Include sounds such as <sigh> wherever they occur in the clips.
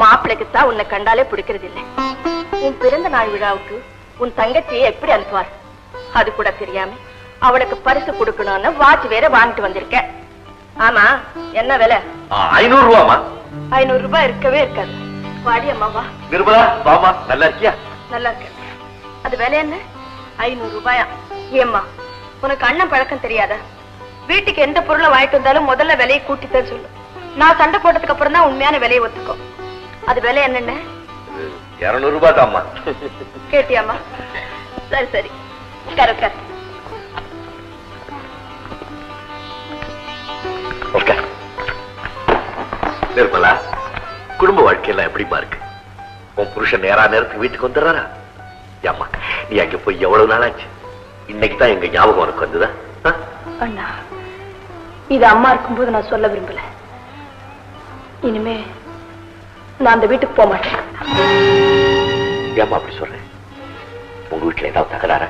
மாப்பிள்ளைக்கு தான் உன்னை கண்டாலே பிடிக்கிறது இல்லை உன் பிறந்த நாள் விழாவுக்கு உன் தங்கச்சியை எப்படி அனுப்புவார்? அது கூட தெரியாம அவளுக்கு பரிசு கொடுக்கணும்னு வாட்ச் வேற வாங்கிட்டு வந்திருக்க ஆமா என்ன விலை? ஐநூறு ரூபாமா ஐநூறு ரூபாய் இருக்கவே இருக்காது. வாடி அம்மா வா. நிர்மலா வாமா நல்லா இருக்கியா? நல்லா இருக்கு அது விலை என்ன? ஐநூறு ரூபாயா? ஏம்மா உனக்கு அண்ணன் பழக்கம் தெரியாதா? வீட்டுக்கு எந்த பொருளை வாங்கிட்டு வந்தாலும் முதல்ல விலையை கூட்டித்தான் சொல்லு. நான் சண்டை போட்டதுக்கு அப்புறம் தான் உண்மையான விலையை ஒத்துக்கும். அது விலை என்னன்னு? இருநூறு ரூபாய் தாம்மா. கேட்டியாம்மா? சரி சரி. உட்காரு நிர்மலா குடும்ப வாழ்க்கையெல்லாம் எப்படிமா இருக்கு? உன் புருஷன் நேரா நேரத்துக்கு வீட்டுக்கு வந்துடுறாரா? ஏம்மா நீ அங்க போய் எவ்வளவு நாள் ஆச்சு இன்னைக்கு தான் எங்க ஞாபகம் உனக்கு வந்ததா? ஆ? அண்ணா இது அம்மா இருக்கும்போது நான் சொல்ல விரும்பல. இனிமே நான் அந்த வீட்டுக்கு போக மாட்டேன். ஏம்மா அப்படி சொல்றேன் உங்க வீட்டுல ஏதாவது தகராறா?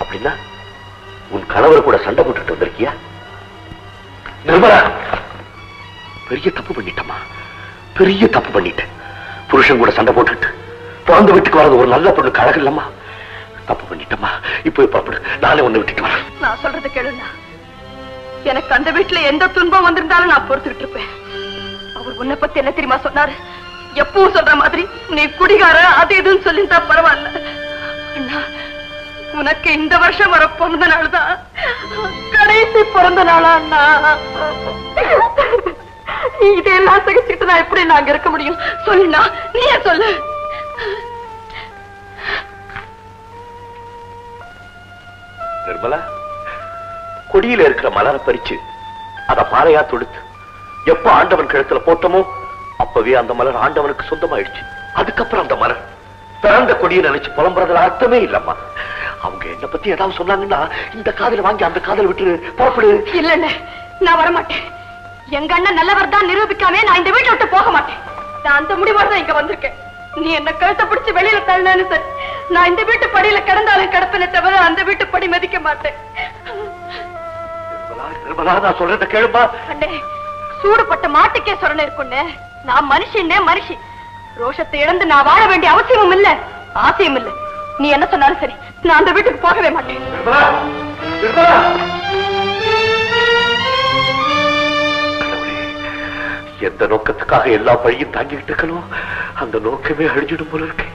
அப்படின்னா உன் கணவர் கூட சண்டை போட்டுட்டு வந்திருக்கியா? நிர்மலா பெரிய தப்பு பண்ணிட்டம்மா. பெரிய தப்பு பண்ணிட்டேன். புருஷன் கூட சண்டை போட்டுட்டு பிறந்த வீட்டுக்கு வர்றது ஒரு நல்ல பொண்ணுக்கு அழகு இல்லம்மா. தப்பு பண்ணிட்டம்மா. இப்போ இப்ப அப்படி. நானே ஒண்ணு விட்டுட்டு வரேன். நான் சொல்றது கேளுண்ணா. எனக்கு அந்த வீட்டுல எந்த துன்பம் வந்திருந்தாலும் நான் பொறுத்துக்கிட்டு இருப்பேன் அவர் உன்னை பத்தி என்ன தெரியுமா சொன்னாரு? எப்பவும் சொல்ற மாதிரி நீ குடிகார அது இதுன்னு சொல்லியிருந்தா பரவாயில்ல. அண்ணா உனக்கு இந்த வருஷம் வர பிறந்த நாள் தான். கடைசி பிறந்த நாளா அண்ணா? நீ இதெல்லாம் சகிச்சுட்டு நான் எப்படி நாங்க இருக்க முடியும்? சொல்லுண்ணா நீயே சொல்லு. நிர்மலா கொடியில இருக்கிற மலரை பறிச்சு அத பாறையா தொடுத்து எப்ப ஆண்டவன் கழுத்துல போட்டோமோ அப்பவே அந்த மலர் ஆண்டவனுக்கு சொந்தமாயிடுச்சு. அதுக்கப்புறம் அந்த மலர் பிறந்த கொடியை நினைச்சு புலம்புறதுல அர்த்தமே இல்லம்மா. அவங்க என்ன பத்தி ஏதாவது சொன்னாங்கன்னா இந்த காதல வாங்கி அந்த காதல விட்டு புறப்படு. இல்லண்ணே நான் வரமாட்டேன். எங்க அண்ணன் நல்லவர் தான் நிரூபிக்காம நான் இந்த வீட்டை விட்டு போக மாட்டேன். நான் அந்த முடிவோட இங்க வந்திருக்கேன். நீ என்ன கழுத்தை பிடிச்சு வெளியில தள்ளினாலும் சரி நான் இந்த வீட்டு படியில கிடந்தாலும் கிடப்பேனே தவிர அந்த வீட்டு படி மதிக்க மாட்டேன். நான் சொல்றத கேளுமா அண்ணே சூடுபட்ட மாட்டுக்கே சொரணை இருக்குண்ணே நான் மனுஷன்னே மனுஷி. ரோஷத்தை இழந்து நான் வாழ வேண்டிய அவசியமும் இல்ல ஆசையும் இல்ல. நீ என்ன சொன்னாலும் சரி நான் அந்த வீட்டுக்கு போகவே மாட்டேன். எந்த நோக்கத்துக்காக எல்லா பழியும் தாங்கிட்டு இருக்கணும் அந்த நோக்கமே அழிஞ்சிடும் போல இருக்கு.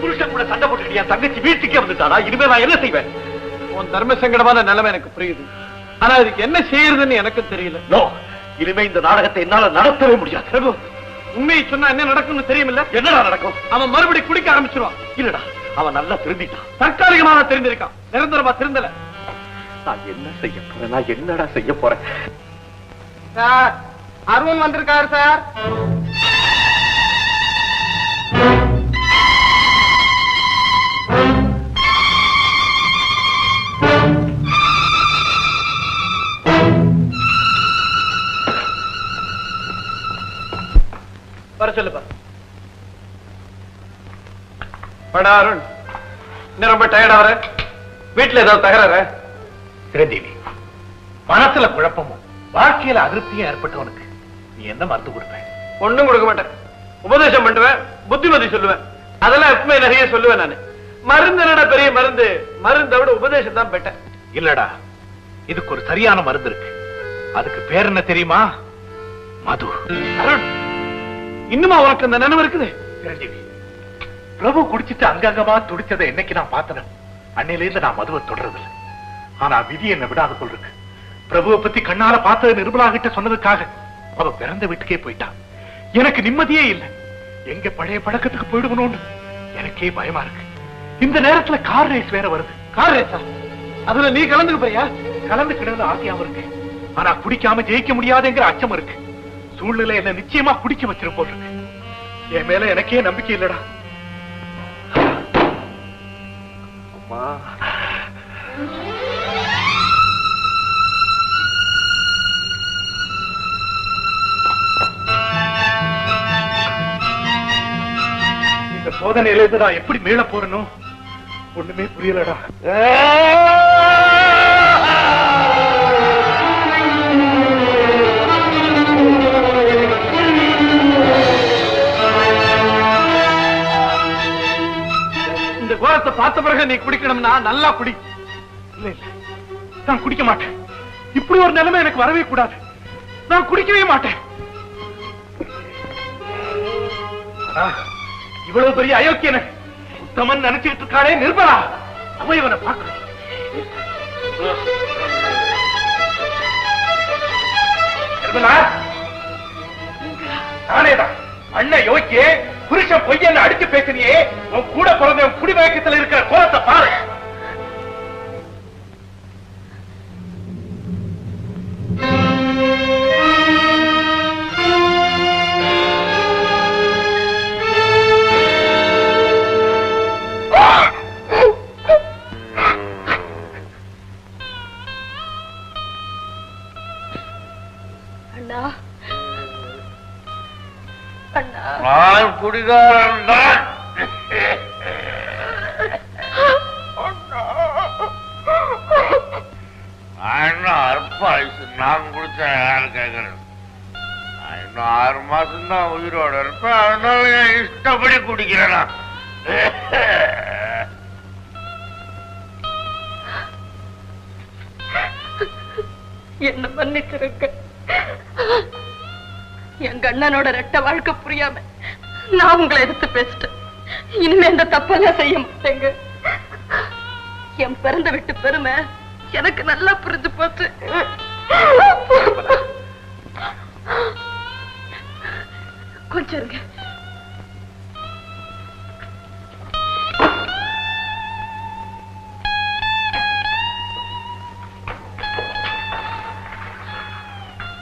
புருஷன் கூட சண்டை போட்டுக்கிட்டு என் தங்கச்சி வீட்டுக்கே வந்துட்டானா? இனிமே நான் என்ன செய்வேன்? உன் தர்ம சங்கடமான நிலைமை எனக்கு புரியுது. ஆனா அதுக்கு என்ன செய்யறதுன்னு எனக்கு தெரியல. நோ இனிமே இந்த நாடகத்தை என்னால நடத்தவே முடியாது. பிரபு உண்மையை சொன்னா என்ன நடக்கும்னு தெரியுமில்ல? என்னடா நடக்கும்? அவன் மறுபடி குடிக்க ஆரம்பிச்சிருவான். இல்லடா அவன் நல்லா திருந்திட்டான். தற்காலிகமாக தெரிஞ்சிருக்கான் நிரந்தரமா திருந்தல. நான் என்ன செய்ய போறேன்? நான் என்னடா செய்ய போறேன்? சார் அருண் வந்திருக்காரு சார். படா அருண். இன்னும் ரொம்ப டயர்டா வர? வீட்டுல ஏதாவது தகராறு? சிரஞ்சீவி மனசுல குழப்பமும் வாழ்க்கையில அதிருப்தியும் ஏற்பட்டவனுக்கு நீ என்ன மருந்து கொடுப்ப? ஒண்ணும் கொடுக்க மாட்டேன். உபதேசம் பண்ணுவேன் புத்திமதி சொல்லுவேன். அதெல்லாம் எப்பவுமே நிறைய சொல்லுவேன் நானு. மருந்து என்னடா பெரிய மருந்து? மருந்தை விட உபதேசம் தான் பெட்டர் இல்லடா. இதுக்கு ஒரு சரியான மருந்து இருக்கு. அதுக்கு பேர் என்ன தெரியுமா? மது. அருண் இன்னுமா உனக்கு அந்த நினைவு இருக்குது? சிரஞ்சீவி பிரபு குடிச்சிட்டு அங்கங்கமா துடிச்சதை என்னைக்கு நான் பார்த்தனோ அன்னையில இருந்து நான் மதுவை தொடரதில்லை ஆனா விதி என்ன விடாத போல் இருக்கு. பிரபுவை பத்தி கண்ணால பார்த்தது நிர்மலா கிட்ட சொன்னதுக்காக அவ பிறந்த வீட்டுக்கே போயிட்டா. எனக்கு நிம்மதியே இல்லை. எங்க பழைய பழக்கத்துக்கு போயிடுவனோன்னு எனக்கே பயமா இருக்கு. இந்த நேரத்துல கார் ரேஸ் வேற வருது. கார் ரேசா அதுல நீ கலந்துக்க போறியா? கலந்துக்கிடுறது ஆசையாவும் இருக்கு. ஆனா குடிக்காம ஜெயிக்க முடியாதுங்கிற அச்சம் இருக்கு. சூழ்நிலை என்ன நிச்சயமா குடிக்க இருக்கு. என் மேல எனக்கே நம்பிக்கை இல்லடா. அம்மா. இந்த சோதனையில இருந்து நான் எப்படி மீள போறனும் ஒண்ணுமே புரியலடா. பார்த்த பிறகு நீ குடிக்கணும்னா நல்லா குடி. இல்ல இல்ல. நான் குடிக்க மாட்டேன். இப்படி ஒரு நிலைமை எனக்கு வரவே கூடாது. நான் குடிக்கவே மாட்டேன். இவ்வளவு பெரிய அயோக்கியனை உத்தமன் நினைச்சுக்கிட்டு இருக்கானே நிர்மலா அவ இவனை பார்க்கணும். நிர்மலா நானேதான். அண்ணன் யோக்கியே புருஷன் பொய்யன்னு அடிச்சு பேசினியே உன் கூட பிறந்த குடிமயக்கத்துல இருக்கிற கோலத்தை பாரு. குடிகாரன் தான் இன்னும் அற்பாயுசு நான் குடிச்ச யாரு கேட்கறேன் நான் இன்னும் ஆறு மாசம் தான் உயிரோட இருப்பேன். அதனால என் இஷ்டப்படி குடிக்கிறேன். என்ன மன்னிச்சிருங்க. எங்க அண்ணனோட ரெட்ட வாழ்க்கை புரியாம நான் உங்களை எடுத்து பேசிட்டேன். இனிமே இந்த தப்பெல்லாம் செய்ய மாட்டேங்க. என் பிறந்த விட்டு பெருமை எனக்கு நல்லா புரிஞ்சு போச்சு. கொஞ்சம் இருங்க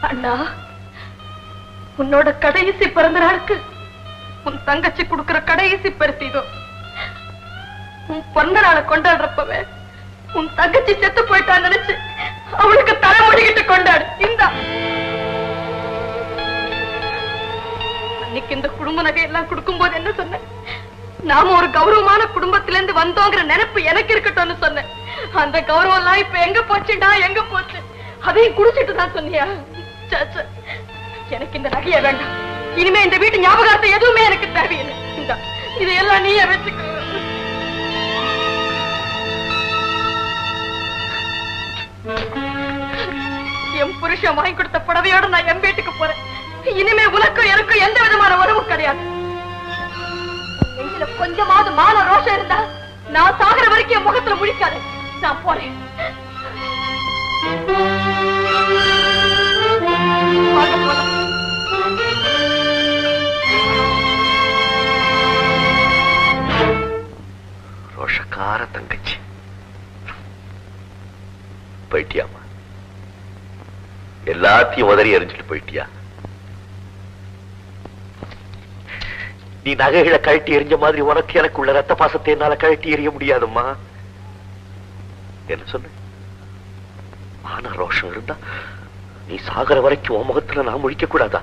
அண்ணா உன்னோட கடைசி பிறந்த நாளுக்கு உன் தங்கச்சி கொடுக்கிற கடைசி பரிசு இதோ. உன் பிறந்த நாளை கொண்டாடுறப்பவே உன் தங்கச்சி செத்து போயிட்டான்னு நினைச்சு அவளுக்கு தலை முடிக்கிட்டு கொண்டாடு. இந்த. அன்னைக்கு இந்த குடும்ப நகையெல்லாம் கொடுக்கும் போது என்ன சொன்னேன்? நாம ஒரு கௌரவமான குடும்பத்திலிருந்து வந்தோங்கிற நினைப்பு எனக்கு இருக்கட்டும்னு சொன்னேன். அந்த கௌரவம் எல்லாம் இப்ப எங்க போச்சுடா எங்க போச்சு? அதையும் குடிச்சிட்டு தான் சொன்னியா? எனக்கு இந்த நகைய வேண்டாம். இனிமே இந்த வீட்டு ஞாபகார்த்தம் எதுவுமே எனக்கு தேவையில்லை. இதையெல்லாம் நீயே வச்சுக்க. என் புருஷன் வாங்கி கொடுத்த புடவையோட நான் என் வீட்டுக்கு போறேன். இனிமே உனக்கும் எனக்கும் எந்த விதமான உறவும் கிடையாது. கொஞ்சமாவது மான ரோஷம் இருந்தா நான் சாகிற வரைக்கும் என் முகத்துல முடிக்காது நான் போறேன். வாங்க ரோஷக்கார தங்கச்சி போயிட்டியாமா எல்லாத்தையும் உதறி எறிஞ்சிட்டு போயிட்டியா? நீ நகைகளை கழட்டி எறிஞ்ச மாதிரி உனக்கு எனக்கு உள்ள ரத்த பாசத்தை என்னால கழட்டி எறிய முடியாதும்மா. என்ன சொன்ன? ஆனா ரோஷம் இருந்தா நீ சாகர வரைக்கும் உன் முகத்துல நான் முழிக்க கூடாதா?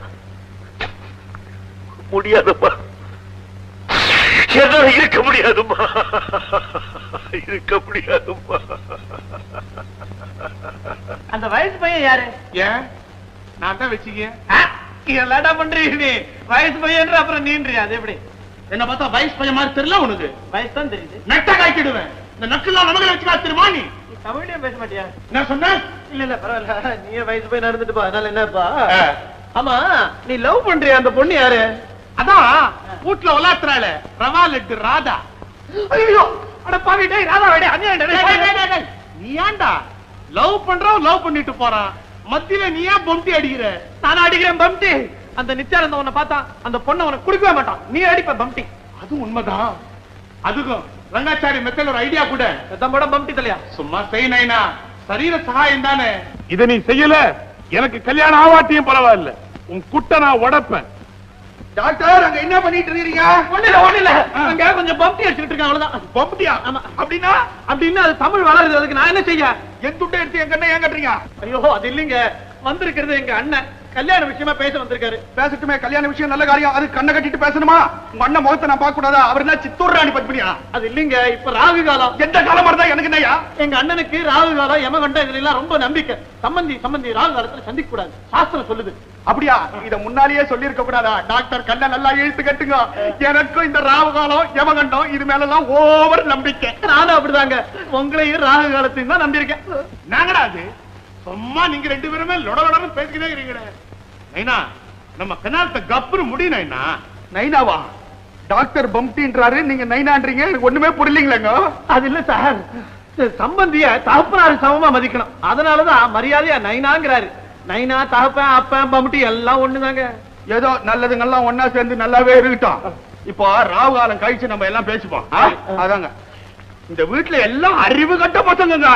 முடியாதுப்பா என்னால இருக்க முடியாதும்மா. இருக்க முடியாதும்மா. அந்த வயசு பையன் யாரு? ஏன்? நான் தான் வச்சுக்க எல்லாடா பண்றீங்க நீ? வயசு பையன்ற அப்புறம் நீன்றியா? அது எப்படி? என்ன பார்த்தா வயசு பையன் மாதிரி தெரியல உனக்கு. வயசு தான் தெரியுது. நெட்ட காய்க்கிடுவேன். இந்த நக்கெல்லாம் நமக்கு வச்சுக்கா தெரியுமா நீ? நீ தமிழ்லயே பேச மாட்டியா? என்ன சொன்ன? இல்ல இல்ல பரவாயில்ல. நீயே வயசு பையன் நடந்துட்டு பா. அதனால என்னப்பா. ஆமா நீ லவ் பண்றியா? அந்த பொண்ணு யாரு? அதான் வீட்டுல விளாத்துறாள் ரவா லட்டு ராதா. ஐயோ அட பாவி டேய் ராதா டேய் டேய். நீ ஏன்டா லவ் பண்றவன் லவ் பண்ணிட்டு போறான் மத்தியில நீ ஏன் பொம்டி அடிக்கிற? நான் அடிக்கிறேன் பம்டி. அந்த நித்யானந்த உன்னை பார்த்தா அந்த பொண்ணை உனக்கு கொடுக்கவே மாட்டான். நீ அடிப்ப பம்டி. அது உண்மைதான். அதுக்கும் ரங்காச்சாரி மெத்தல் ஒரு ஐடியா கூட. தம்போட பம்டி தலையா? சும்மா செய் நைனா. சரீர சகாயம் தானே. இத நீ செய்யல. எனக்கு கல்யாணம் ஆவாட்டியும் பரவாயில்ல. உன் குட்ட நான் உடைப்பேன். டாக்டர் அங்க என்ன பண்ணிட்டு இருக்கீங்க ஒண்ணு இல்ல ஒண்ணு இல்ல அங்க கொஞ்சம் பம்டி அடிச்சுட்டு இருக்கான் அவ்வளவுதான். பொம்பட்டியா? ஆமா. அப்படின்னா? அப்படின்னு அது தமிழ் வளருது அதுக்கு நான் என்ன செய்ய? என் துட்டை எடுத்து என் கண்ணை ஏன் கட்டுறீங்க? ஐயோ அது இல்லைங்க. வந்திருக்கிறது எங்க அண்ணன். கல்யாண விஷயமா பேச வந்திருக்காரு. பேசட்டுமே கல்யாண விஷயம் நல்ல காரியம். அது கண்ணை கட்டிட்டு பேசணுமா? உங்க அண்ணன் முகத்தை நான் பார்க்க கூடாதா அவர் என்ன சித்தூர் ராணி பத்மினியா? அது இல்லைங்க இப்ப ராகு காலம். எந்த காலமா இருந்தா எனக்கு என்னய்யா? எங்க அண்ணனுக்கு ராகு காலம் யமகண்டம் இதுல எல்லாம் ரொம்ப நம்பிக்கை. சம்பந்தி சம்பந்தி ராகு காலத்துல சந்திக்க கூடாது சாஸ்திரம் சொல்லுது. அப்படியா? இத முன்னாலேயே சொல்லி இருக்க கூடாதா? டாக்டர் கண்ணை நல்லா இழுத்து கட்டுங்க. எனக்கும் இந்த ராவகாலம் யமகண்டம் இது மேல எல்லாம் ஓவர் நம்பிக்கை. நானும் அப்படிதாங்க. உங்களையும் ராகு காலத்தையும் தான் நம்பியிருக்கேன். நாங்கடா அது? சும்மா நீங்க ரெண்டு பேருமே லொட லொடன்னு பேசிக்கிட்டே இருக்கீங்களே நைனா நம்ம கனாலத்தை கப்புரு முடி நைனா. நைனாவா? டாக்டர் பம்டின்றாரு நீங்க நைனான்றீங்க எனக்கு ஒண்ணுமே புரியலீங்களேங்க. அது இல்ல சார். சம்பந்திய தகப்பனாரு சமமா மதிக்கணும். அதனாலதான் மரியாதையா நைனாங்கிறாரு. நைனா தகப்பன் அப்பன் பம்பட்டி எல்லாம் ஒண்ணுதாங்க. ஏதோ நல்லதுங்கெல்லாம் ஒன்னா சேர்ந்து நல்லாவே இருக்கட்டும். இப்போ ராவு காலம் கழிச்சு நம்ம எல்லாம் பேசிப்போம்? அதாங்க. இந்த வீட்டுல எல்லாம் அறிவு கட்ட பசங்கங்க.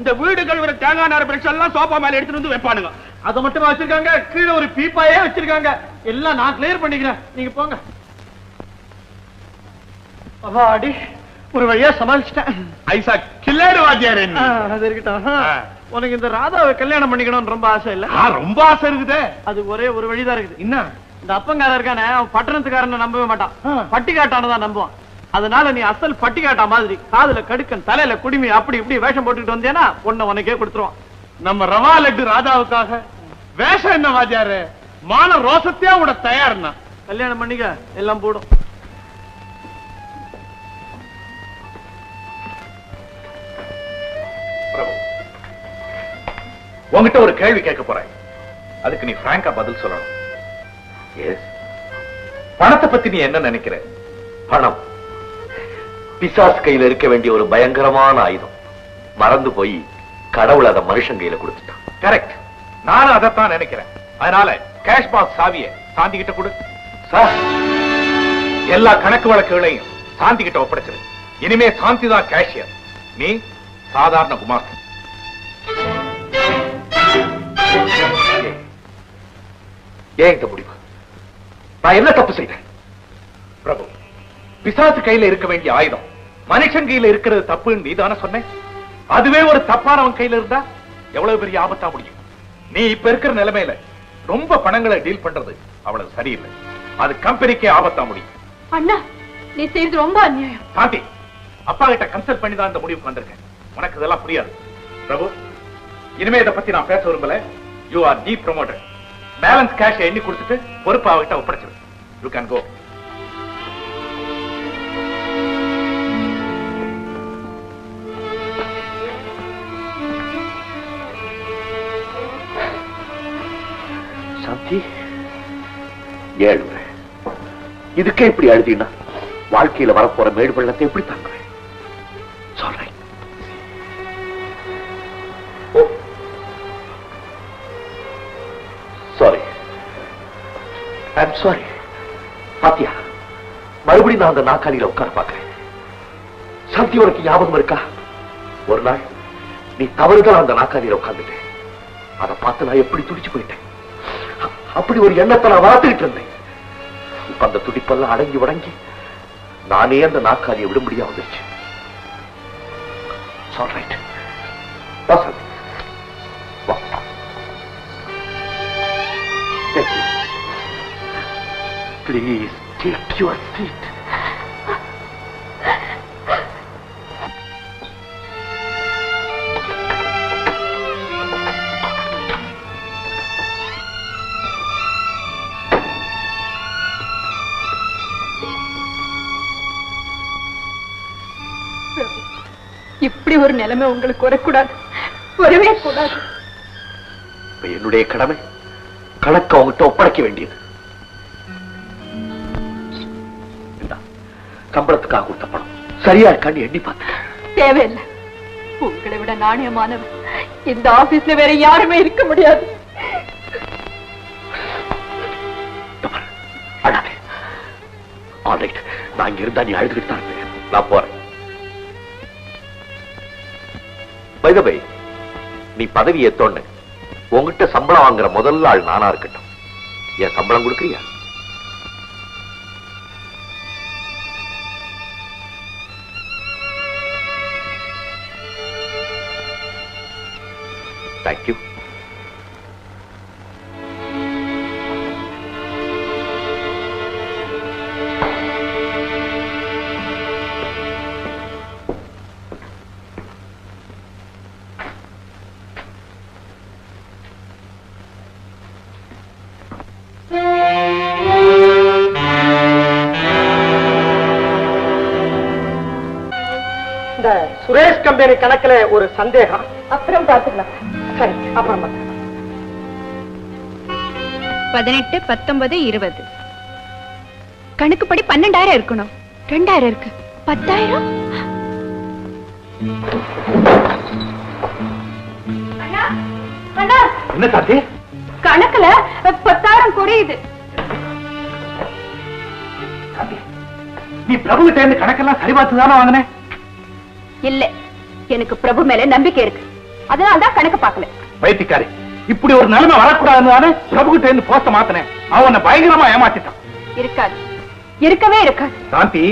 இந்த வீடு கழுவுற தேங்காய் நார் பிரஷ் எல்லாம் சோஃபா மேல எடுத்துட்டு வந்து வைப்பானுங்க. அதை மட்டும் வச்சிருக்காங்க. கீழே ஒரு பீப்பாயே வச்சிருக்காங்க. எல்லாம் நான் கிளியர் பண்ணிக்கிறேன். நீங்க போங்க. அடி ஒரு வழியா சமாளிச்சிட்டேன். ஐசா கில்லாடு வாத்தியார் அது இருக்கட்டும். உனக்கு இந்த ராதாவை கல்யாணம் பண்ணிக்கணும்னு ரொம்ப ஆசை இல்ல? ரொம்ப ஆசை இருக்குதே. அது ஒரே ஒரு வழிதான் இருக்குது. என்ன? இந்த அப்பங்கார இருக்கானே அவன் பட்டணத்துக்காரனை நம்பவே மாட்டான். பட்டிக்காட்டான தான் நம்புவான். அதனால நீ அசல் பட்டிக்காட்டா மாதிரி காதுல கடுக்கன் தலையில குடிமி அப்படி இப்படி வேஷம் போட்டுக்கிட்டு வந்தேன்னா உன்னை உனக்கே கொடுத்துருவான். நம்ம ரவா லட்டு ராஜாவுக்காக வேஷம் என்ன வாத்தியாரு? மான ரோசத்தையா விட தயார்னா. கல்யாணம் பண்ணிக்க எல்லாம் போடும். பிரபு உன்கிட்ட ஒரு கேள்வி கேட்க போறேன். அதுக்கு நீ பிராங்கா பதில் சொல்லணும். எஸ் பணத்தை பத்தி நீ என்ன நினைக்கிற? பணம். பிசாஸ் கையில இருக்க வேண்டிய ஒரு பயங்கரமான ஆயுதம். மறந்து போய் கடவுள் அதை மனுஷன் கையில கொடுத்துட்டான். கரெக்ட் நானும் அதைத்தான் நினைக்கிறேன். அதனால கேஷ் பாக்ஸ் சாவிய சாந்தி கிட்ட கொடு. சார் எல்லா கணக்கு வழக்குகளையும் சாந்தி கிட்ட ஒப்படைச்சிரு. இனிமே சாந்தி தான் கேஷியர் நீ சாதாரண குமாஸ்தன் ஏன்? இந்த முடிவு? நான் என்ன தப்பு செய்தேன்? பிரபு பிசாசு கையில இருக்க வேண்டிய ஆயுதம் மனுஷன் கையில இருக்கிறது தப்புன்னு நீதான சொன்னேன் அதுவே ஒரு தப்பானவன் கையில இருந்தா எவ்வளவு பெரிய ஆபத்தா முடியும்? நீ இப்ப இருக்கிற நிலைமையில ரொம்ப பணங்களை டீல் பண்றது அவ்வளவு சரியில்லை. அது கம்பெனிக்கே ஆபத்தா முடியும். அண்ணா நீ செய்யறது ரொம்ப அநியாயம். சாந்தி அப்பா கிட்ட கன்சல்ட் பண்ணி தான் இந்த முடிவுக்கு வந்திருக்கேன். உனக்கு இதெல்லாம் புரியாது. பிரபு இனிமே இதை பத்தி நான் பேச விரும்பல. You are the promoter balance cash எண்ணி கொடுத்துட்டு பொறுப்பு அவகிட்ட ஒப்படைச்சிரு. யூ கேன் கோ சாந்தி ஏழு. இதுக்கே இப்படி அழுதினா வாழ்க்கையில வரப்போற மேடு வெள்ளத்தை எப்படி தாங்குவேன்? சொல்றேன். சாரி ஐம் சாரி பாத்தியா? மறுபடியும் நான் அந்த நாக்காளியில உட்கார பாக்குறேன் சக்தி உனக்கு ஞாபகம் இருக்கா? ஒரு நாள் நீ தவறுதான் அந்த நாக்காளியில உட்கார்ந்துட்டேன். அதை பார்த்து நான் எப்படி துடிச்சு போயிட்டேன்? அப்படி ஒரு எண்ணத்தை நான் வளர்த்துக்கிட்டு இருந்தேன். இப்ப அந்த துடிப்பெல்லாம் அடங்கி உடங்கி நானே அந்த நாக்காலியை விடும்படியா வந்துருச்சு. ரைட் வா ப்ளீஸ் டேக் யுவர் சீட் இப்படி ஒரு நிலைமை உங்களுக்கு வரக்கூடாது. வரவே கூடாது. என்னுடைய கடமை கணக்கு அவங்ககிட்ட ஒப்படைக்க வேண்டியது. சம்பளத்துக்காக கொடுத்த பணம். சரியா இருக்கான்னு எண்ணி பார்த்து தேவையில்லை. உங்களை விட நாணயமானவர். இந்த ஆபீஸ்ல வேற யாருமே இருக்க முடியாது. நான் இங்க இருந்தா நீ அழுதுகிட்டு தான் நான் போறேன். பை நீ பதவி ஏத்தோன்னு உன்கிட்ட சம்பளம் வாங்குற முதல் ஆள் நானா இருக்கட்டும். என் சம்பளம் கொடுக்குறியா? தேங்க்யூ கம்பெனி கணக்குல ஒரு சந்தேகம். அப்புறம் பாத்துக்கலாம் சரி அப்புறம். பதினெட்டு பத்தொன்பது இருபது. கணக்குப்படி பன்னெண்டாயிரம் இருக்கணும். ரெண்டாயிரம் இருக்கு. பத்தாயிரம்? என்ன சாந்தி கணக்குல பத்தாயிரம் குறையுது நீ பிரபு கிட்ட இருந்து கணக்கெல்லாம் சரி பார்த்து தானே வாங்கினேன் இல்ல. எனக்கு பிரபு மேல நம்பிக்கை இருக்கு. அதனால தான் கணக்கு பார்க்கல. பைத்தியக்காரி இப்படி ஒரு நிலைமை வரக்கூடாதுன்னு தானே பிரபு கிட்ட இருந்து போஸ்ட மாத்தினேன். அவன் பயங்கரமா ஏமாத்திட்டான். இருக்காது. இருக்கவே இருக்காது. சாந்தி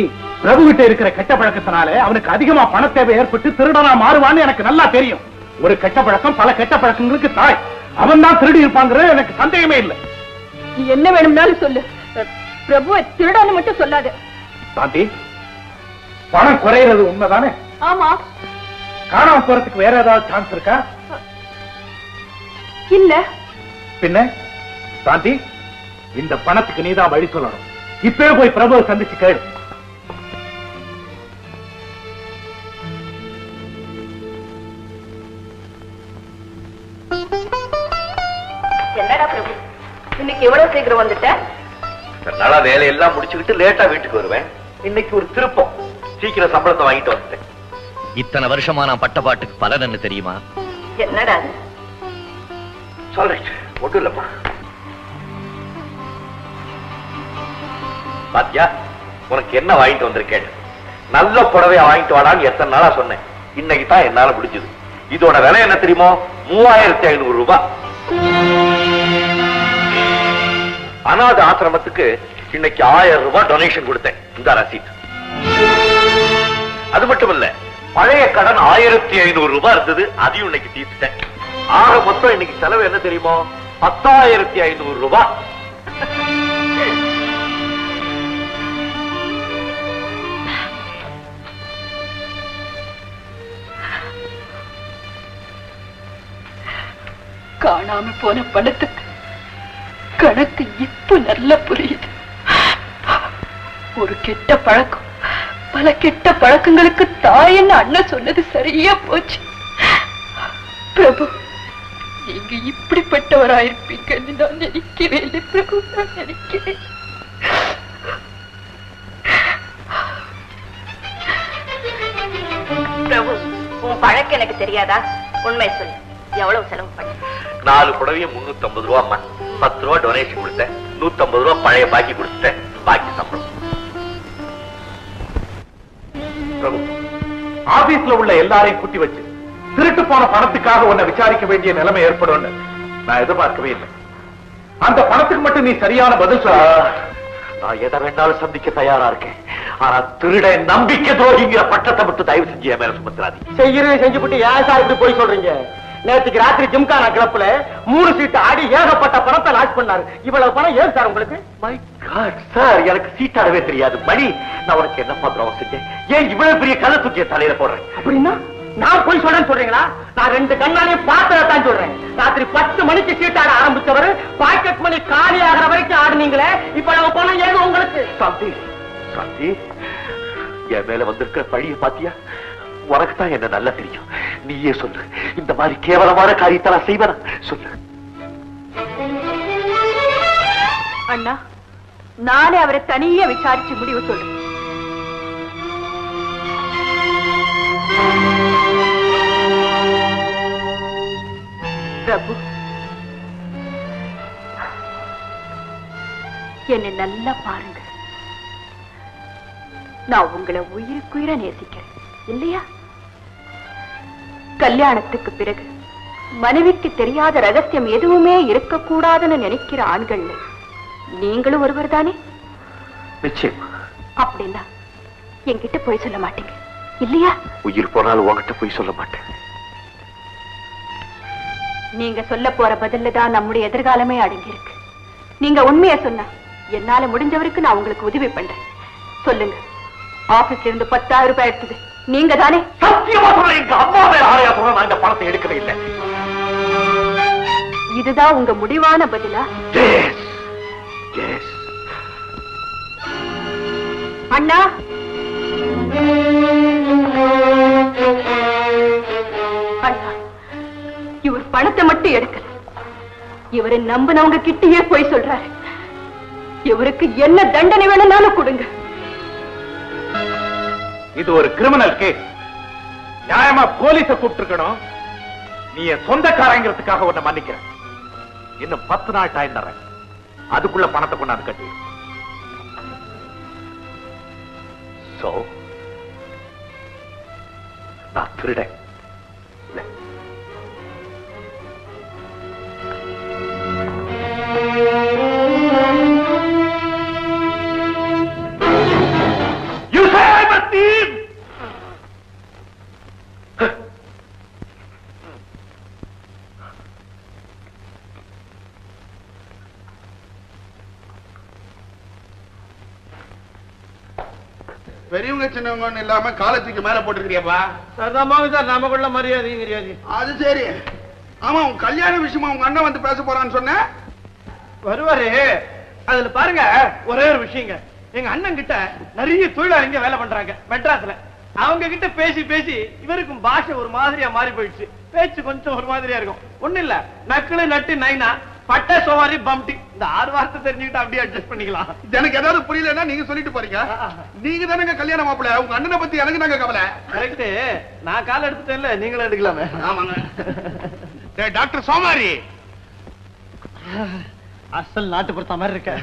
பிரபு கிட்ட இருக்கிற கெட்ட பழக்கத்தினால அவனுக்கு அதிகமா பண தேவை ஏற்பட்டு திருடனா மாறுவான்னு எனக்கு நல்லா தெரியும். ஒரு கெட்ட பழக்கம் பல கெட்ட பழக்கங்களுக்கு தாய். அவன் தான் திருடி இருப்பாங்கிறது எனக்கு சந்தேகமே இல்லை. நீ என்ன வேணும்னாலும் சொல்லு. பிரபுவை திருடான்னு மட்டும் சொல்லாத. சாந்தி பணம் குறையிறது உண்மைதானே? ஆமா. காணாம போறதுக்கு வேற ஏதாவது சான்ஸ் இருக்கா? இல்ல. பின்ன? சாந்தி இந்த பணத்துக்கு நீதான் வழி சொல்லணும். இப்பவே போய் பிரபுவை சந்திச்சு கேளு. என்னடா பிரபு? இன்னைக்கு எவ்வளவு சீக்கிரம் வந்துட்ட? நாளா வேலையெல்லாம் முடிச்சுக்கிட்டு லேட்டா வீட்டுக்கு வருவேன். இன்னைக்கு ஒரு திருப்பம். சீக்கிரம் சம்பளத்தை வாங்கிட்டு வந்துட்டேன். இத்தனை வருஷமா நான் பட்ட பாட்டுக்கு பலன் என்ன தெரியுமா? என்னடா? சொல்றேன். பாத்தியா உனக்கு என்ன வாங்கிட்டு வந்திருக்கேன் நல்ல புடவைய வாங்கிட்டு வாடான்னு எத்தனை நாளா சொன்னேன். இன்னைக்கு தான் என்னால முடிஞ்சது. இதோட விலை என்ன தெரியுமோ? மூவாயிரத்தி ஐநூறு ரூபாய் அனாத ஆசிரமத்துக்கு இன்னைக்கு ஆயிரம் ரூபாய் டொனேஷன் கொடுத்தேன். இந்த ரசீட் அது மட்டும் இல்ல பழைய கடன் ஆயிரத்தி ஐநூறு ரூபாய் இருந்தது. அதையும் இன்னைக்கு தீர்த்துட்டேன். ஆக மொத்தம் இன்னைக்கு செலவு என்ன தெரியுமோ? பத்தாயிரத்தி ஐநூறு ரூபாய். காணாம போன பணத்துக்கு கணக்கு இப்ப நல்லா புரியுது. ஒரு கெட்ட பழக்கம். பல கெட்ட பழக்கங்களுக்கு தாயன்னு அண்ணன் சொன்னது சரியா போச்சு. பிரபு நீங்க இப்படிப்பட்டவராயிருப்பீங்கன்னு நான் நினைக்கவே இல்லை பிரபு நான் நினைக்கிறேன். பிரபு உன் பழக்கம் எனக்கு தெரியாதா? உண்மை சொல்லு. எவ்வளவு செலவு பண்ண? நாலு புடவையும் முன்னூத்தி ஐம்பது ரூபா அம்மா பத்து ரூபா டொனேஷன் கொடுத்தேன். நூத்தி ஐம்பது ரூபா பழைய பாக்கி கொடுத்துட்டேன். பாக்கி சம்பளம் ஆபீஸ்ல உள்ள எல்லாரையும் கூட்டி வச்சு திருட்டு போன பணத்துக்காக உன்னை விசாரிக்க வேண்டிய நிலைமை ஏற்படும் நான் எதிர்பார்க்கவே இல்லை. அந்த பணத்துக்கு மட்டும் நீ சரியான பதில் சொல்ல நான் எதை வேணாலும் சந்திக்க தயாரா இருக்கேன். ஆனா திருட நம்பிக்கை துரோகிங்கிற பட்டத்தை மட்டும் தயவு செஞ்சு என் மேல சுமத்துறாதீங்க. செய்யறது செஞ்சுபிட்டு ஏன் சார் இப்படி போய் சொல்றீங்க? நேற்றுக்கு ராத்திரி ஜிம்கானா கிளப்ல மூணு சீட்டு ஆடி ஏகப்பட்ட பணத்தை லாஸ் பண்ணாரு. இவ்வளவு பணம் ஏன் சார் உங்களுக்கு? மை காட் சார் எனக்கு சீட்டாடவே தெரியாது. மணி நான் உனக்கு என்ன பாத்திரம் செஞ்சேன் ஏன் இவ்வளவு பெரிய கதை தூக்கிய தலையில போடுறேன்? அப்படின்னா நான் போய் சொல்றேன்னு சொல்றீங்களா? நான் ரெண்டு கண்ணாலையும் பார்த்ததான் சொல்றேன். ராத்திரி பத்து மணிக்கு சீட்டாட ஆரம்பிச்சவர் பாக்கெட் மணி காலி ஆகிற வரைக்கும் ஆடுனீங்களே இப்ப நம்ம பணம் ஏது உங்களுக்கு? சாந்தி சாந்தி என் மேல வந்திருக்கிற பழிய பாத்தியா? உனக்கு தான் என்ன நல்லா தெரியும். நீயே சொல்லு. இந்த மாதிரி கேவலமான காரியத்தை நான் செய்வேனா? சொல்லு. அண்ணா நானே அவரை தனியே விசாரிச்சு முடிவு சொல்லு. பிரபு என்னை நல்லா பாருங்க. நான் உங்களை உயிருக்குயிர நேசிக்கிறேன். இல்லையா? கல்யாணத்துக்கு பிறகு மனைவிக்கு தெரியாத ரகசியம் எதுவுமே இருக்கக்கூடாதுன்னு நினைக்கிற ஆண்கள்ல நீங்களும் ஒருவர் தானே நிச்சயமா. அப்படின்னா என்கிட்ட போய் சொல்ல மாட்டீங்க. இல்லையா? உயிர் போனாலும் உன்கிட்ட போய் சொல்ல மாட்டேன். நீங்க சொல்ல போற பதில்ல தான் நம்முடைய எதிர்காலமே அடங்கி இருக்கு நீங்க உண்மையை சொன்னா என்னால முடிஞ்சவருக்கு நான் உங்களுக்கு உதவி பண்றேன். சொல்லுங்க. ஆபீஸ்ல இருந்து பத்தாயிரம் ரூபாய் எடுத்தது. நீங்க தானே சத்தியமா சொல்ல எங்க அம்மா மேல சொல்ல நான் இந்த பணத்தை எடுக்கவே இல்லை. இதுதான் உங்க முடிவான பதிலா? அண்ணா? அண்ணா இவர் பணத்தை மட்டும் எடுக்கல. இவரை நம்பினவங்க கிட்டயே போய் சொல்றாரு. இவருக்கு என்ன தண்டனை வேணும்னாலும் கொடுங்க. இது ஒரு கிரிமினல் கேஸ் நியாயமா போலீஸ கூப்பிட்டுருக்கணும். நீ என் சொந்தக்காரங்கிறதுக்காக உன்னை மன்னிக்கிறேன். இன்னும் பத்து நாள் டைம் தரேன் அதுக்குள்ள பணத்தை கொண்டாந்து கட்டி. சோ நான் திருடன். சின்னவங்கன்னு இல்லாம காலத்துக்கு மேல போட்டுருக்கிறியப்பா? சரிதாமாங்க சார் நமக்குள்ள மரியாதை மரியாதை அது சரி. ஆமா உன் கல்யாண விஷயமா உங்க அண்ணன் வந்து பேச போறான்னு சொன்ன? வருவாரு. அதுல பாருங்க ஒரே ஒரு விஷயங்க. எங்க அண்ணன் கிட்ட நிறைய தொழிலாளிங்க வேலை பண்றாங்க மெட்ராஸ்ல. அவங்க கிட்ட பேசி பேசி இவருக்கும் பாஷை ஒரு மாதிரியா மாறி போயிடுச்சு. பேச்சு கொஞ்சம் ஒரு மாதிரியா இருக்கும். ஒண்ணு இல்ல நக்குளு நட்டு நைனா. பட்டை சோவாரி பம்டி இந்த ஆறு வார்த்தை தெரிஞ்சுக்கிட்டு அப்படியே அட்ஜஸ்ட் பண்ணிக்கலாம். எனக்கு ஏதாவது புரியலன்னா நீங்க சொல்லிட்டு போறீங்க. நீங்க தானங்க கல்யாண மாப்பிள்ள உங்க அண்ணனை பத்தி எனக்கு நாங்க கவலை. கரெக்ட் நான் கால் எடுத்துட்டேன்ல நீங்களும் எடுக்கலாமே. ஆமாங்க. டேய், டாக்டர் சோமாரி. அசல் நாட்டுப்புறத்த மாதிரி இருக்க.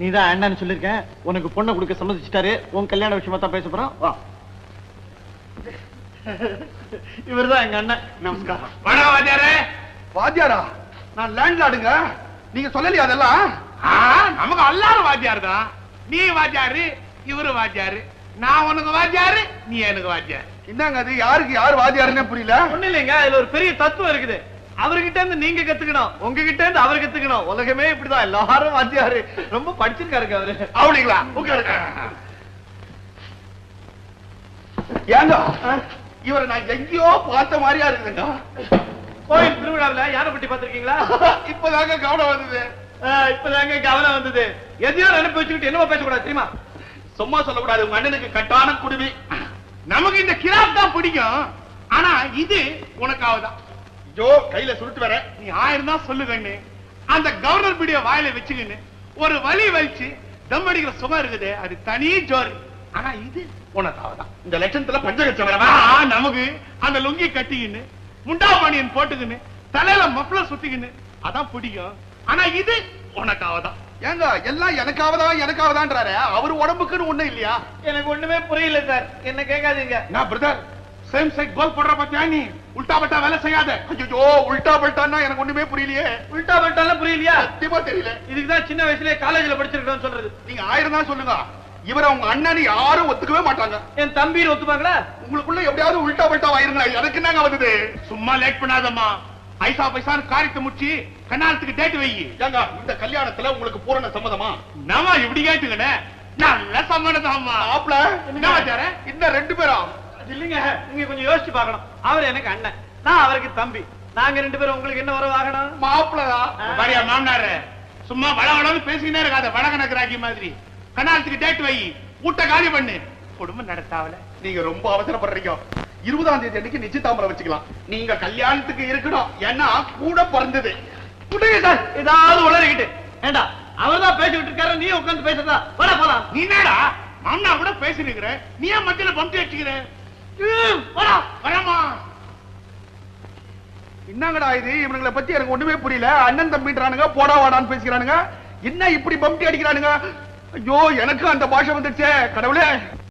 நீ தான் அண்ணன்னு சொல்லிருக்கேன் உனக்கு பொண்ணை கொடுக்க சம்மதிச்சிட்டாரு. உன் கல்யாண விஷயமா தான் பேச போறோம். வா. இவர்தான் எங்க அண்ணன். நமஸ்காரம். வாத்தியாரே? நான் லேண்ட்லாடுங்க நீங்க சொல்லலையா அதெல்லாம்? நமக்கு எல்லாரும் வாத்தியார் தான் நீ வாத்தியாரு இவரு வாத்தியாரு. நான் உனக்கு வாத்தியாரு நீ எனக்கு வாத்தியார். என்னங்க அது? யாருக்கு யார் வாத்தியாருன்னே புரியல. ஒண்ணு இல்லைங்க இதுல ஒரு பெரிய தத்துவம் இருக்குது. அவர்கிட்ட இருந்து நீங்க கத்துக்கணும் உங்ககிட்ட இருந்து அவர் கத்துக்கணும். உலகமே இப்படிதான் எல்லாரும் வாத்தியாரு. ரொம்ப படிச்சிருக்காருங்க அவரு. அப்படிங்களா? உட்காருங்க ஏங்க இவரை நான் எங்கேயோ பார்த்த மாதிரியா இருக்குதுங்க. கோயில் திருவிழாவுல யானைப்பட்டி பாத்திருக்கீங்களா <laughs> இப்பதாங்க கவனம் வந்தது. இப்பதாங்க கவனம் வந்தது. எதையோ நினைப்பு வச்சுக்கிட்டு என்னமோ பேசக்கூடாது தெரியுமா? சும்மா சொல்லக்கூடாது உங்க அண்ணனுக்கு கட்டான குடுமி. நமக்கு இந்த கிராப் தான் பிடிக்கும். ஆனா இது உனக்காவதான் ஐயோ கையில சுருட்டு வர நீ ஆயிரம் தான் சொல்லு கண்ணு அந்த கவர்னர் பிடிய வாயில வச்சுக்கின்னு ஒரு வலி வலிச்சு தம் அடிக்கிற சுகம் இருக்குது. அது தனி ஜோறு ஆனா இது உனக்காவதான் இந்த லட்சணத்துல பஞ்சகச்சம் ஆ, நமக்கு அந்த லுங்கி கட்டிக்கின்னு முண்டா பாணியன் போட்டுக்கின்னு தலையில மஃப்ளர் சுத்திக்கின்னு அதான் பிடிக்கும். ஆனா இது உனக்காவதான். ஏங்க எல்லாம் எனக்காவதான் எனக்காவதான்றாரு? அவர் உடம்புக்குன்னு ஒண்ணு இல்லையா? எனக்கு ஒண்ணுமே புரியல சார். என்ன கேட்காதீங்க. நான் பிரதர் சேம் சைட் கோல் போடுற பாத்தியா நீ? உல்டா பட்டா வேலை செய்யாத. ஐயோ உல்டா பல்ட்டான்னா எனக்கு ஒண்ணுமே புரியலையே. உல்டா பல்ட்டாலாம் புரியலையா? சத்தியமா தெரியல. இதுக்கு தான் சின்ன வயசுலயே காலேஜ்ல படிச்சிருக்கோம்னு சொல்றது. நீங்க ஆயிரம் தான் சொல்லுங்க. இவரை உங்க அண்ணன் யாரும் ஒத்துக்கவே மாட்டாங்க. என் தம்பி ஒத்துப்பாங்களா? உங்களுக்குள்ள எப்படியாவது உல்டா பல்ட்டா ஆயிருங்களா எனக்கு என்னங்க வந்தது சும்மா லேட் பண்ணாதம்மா. ஐசா பைசான்னு காரியத்தை முடிச்சு கண்ணாலத்துக்கு டேட் வை. ஏங்க இந்த கல்யாணத்துல உங்களுக்கு பூரண சம்மதமா? நாம இப்படி கேட்டுக்கணே நல்ல சம்மதம்மா. ஆப்ல என்ன? இன்னும் ரெண்டு பேரும் இல்லைங்க நீங்க கொஞ்சம் யோசிச்சு பார்க்கணும். அவர் எனக்கு அண்ணன். நான் அவருக்கு தம்பி. நாங்க ரெண்டு பேரும் உங்களுக்கு என்ன உறவு ஆகணும்? மாப்பிளதான் பாரியா மாமனாரு. சும்மா வள வளன்னு பேசிக்கிட்டே இருக்காத வடகணக்கு மாதிரி. கண்ணாலத்துக்கு டேட் வை. ஊட்ட காலி பண்ணு. குடும்பம் நடத்தாவல. நீங்க ரொம்ப அவசரப்படுறீங்க. இருபதாம் தேதி அன்னைக்கு நிச்சயதாம்பரம் வச்சுக்கலாம். நீங்க கல்யாணத்துக்கு இருக்கணும். ஏன்னா கூட பிறந்தது. விட்டுங்க சார்? ஏதாவது உளறிக்கிட்டு. ஏண்டா அவர் தான் பேசிக்கிட்டு இருக்காரு. நீ உட்கார்ந்து பேசுறதா? வர போலாம். நீ என்னடா? மாமனா கூட பேசிருக்கிற நீ ஏன் மத்தியில பம்பி வச்சுக்கிற ம், வாடா. வரமா. என்னங்கடா இது? இவனுங்களை பத்தி எனக்கு ஒண்ணுமே புரியல. அண்ணன் தம்பின்றானுங்க போடா வாடான்னு பேசிக்கிறானுங்க. என்ன இப்படி பம்பி அடிக்கிறானுங்க ஐயோ எனக்கு அந்த பாஷை வந்துடுச்சே கடவுளே.